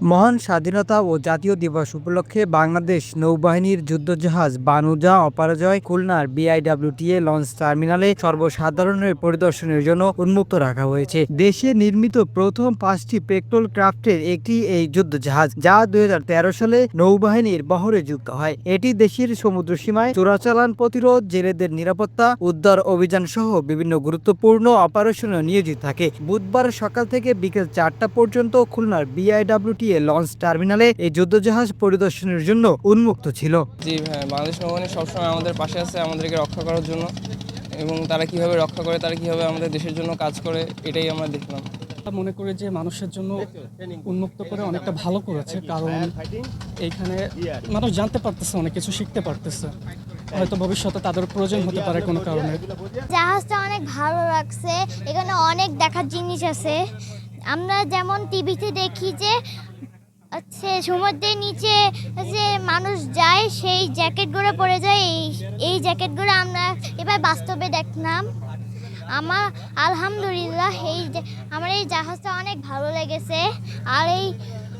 মহান স্বাধীনতা ও জাতীয় দিবস উপলক্ষে বাংলাদেশ নৌবাহিনীর যুদ্ধজাহাজ বানুজা অপরাজয় খুলনার বিআইডব্লিউটিএ লঞ্চ টার্মিনালে সর্বসাধারণের পরিদর্শনের জন্য উন্মুক্ত রাখা হয়েছে। দেশে নির্মিত প্রথম পাঁচটি পেট্রোল ক্রাফটের একটি এই যুদ্ধজাহাজ, যা দুই হাজার তেরো সালে নৌবাহিনীর বহরে যুক্ত হয়। এটি দেশের সমুদ্র সীমায় চোরাচালান প্রতিরোধ, জেলেদের নিরাপত্তা, উদ্ধার অভিযান সহ বিভিন্ন গুরুত্বপূর্ণ অপারেশনে নিয়োজিত থাকে। বুধবার সকাল থেকে বিকেল চারটা পর্যন্ত খুলনার বিআইডব্লিউটিএ লঞ্চ টার্মিনালে এই যুদ্ধজাহাজ পরিদর্শনের জন্য উন্মুক্ত ছিল। জি হ্যাঁ বাংলাদেশ নৌবাহিনী সবসময় আমাদের পাশে আছে আমাদেরকে রক্ষা করার জন্য। এবং তারা কীভাবে রক্ষা করে তারা কীভাবে আমাদের দেশের জন্য কাজ করে এটাই আমরা দেখলাম। মনে করি যে মানুষের জন্য উন্মুক্ত করে অনেকটা ভালো করেছে কারণ এইখানে মানুষ জানতে পারতেছে অনেক কিছু শিখতে পারতেছে। হয়তো ভবিষ্যতে তাদের প্রয়োজন হতে পারে কোনো কারণে। জাহাজটা অনেক ভালো লাগছে এখানে অনেক দেখার জিনিস আছে। আমরা যেমন টিভিতে দেখি যে, হচ্ছে সমুদ্রের নিচে যে মানুষ যায়, সেই জ্যাকেটগুলো পরে যায়, এই এই জ্যাকেটগুলো আমরা এবার বাস্তবে দেখলাম। আমার আলহামদুলিল্লাহ, এই আমার এই জাহাজটা অনেক ভালো লেগেছে। আর এই,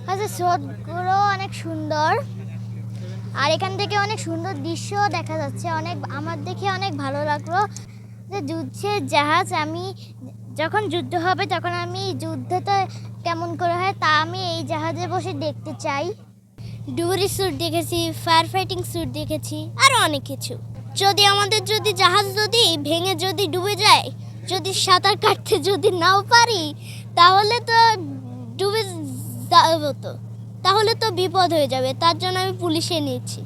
হচ্ছে স্রোতগুলো অনেক সুন্দর। আর এখান থেকে অনেক সুন্দর দৃশ্য দেখা যাচ্ছে, অনেক, আমার দেখে অনেক ভালো লাগল যে যুদ্ধের জাহাজ আমি যখন যুদ্ধ হবে, তখন আমি যুদ্ধটা কেমন করে হয় তা আমি এই জাহাজে বসে দেখতে চাই। ডুবুরি স্যুট দেখেছি ফায়ার ফাইটিং স্যুট দেখেছি আরও অনেক কিছু। যদি আমাদের যদি জাহাজ যদি ভেঙে যদি ডুবে যায়, যদি সাঁতার কাটতে যদি নাও পারি, তাহলে তো ডুবে যাব তো। তাহলে তো বিপদ হয়ে যাবে, তার জন্য আমি পুলিশে নিয়েছি।